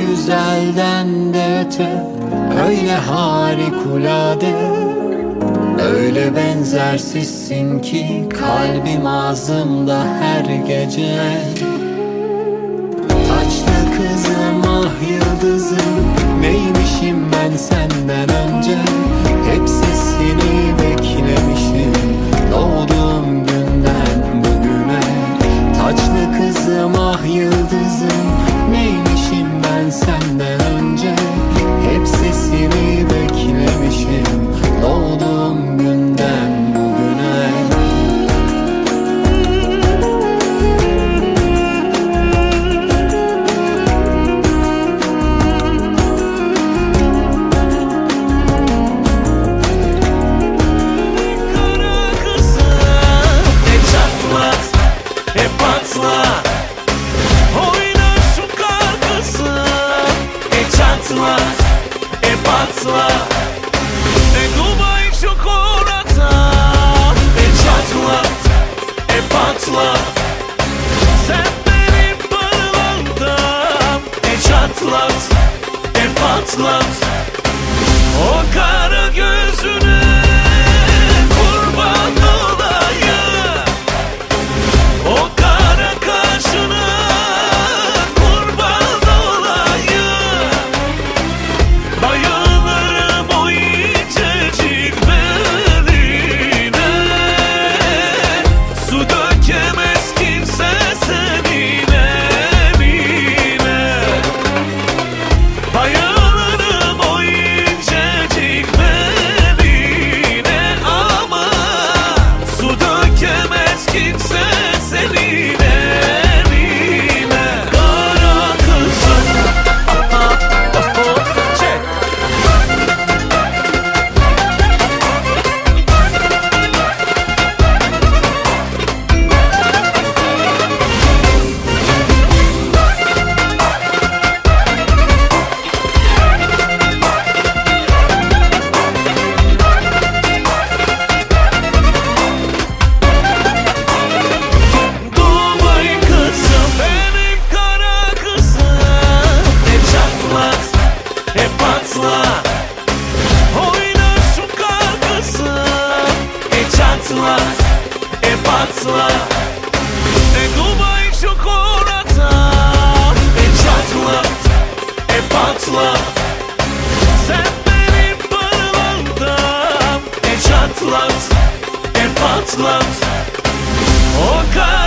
güzelden de öte Öyle harikulade. Öyle benzersizsin ki Kalbim ağzımda her gece. Taçlı kızım ah yıldızım Neymişim ben senden önce? Hep sesini beklemişim Doğduğum günden bugüne. Taçlı kızım ah yıldızım patla Ne Dubai çikolata Ne çatlat ne patla. Sen benim parmağımdan Ne çatlat ne patlat. O kadar çatla E Dubai çikolata E çatla E patla. Sen benim paralandam E çatlat E patlat. O kadar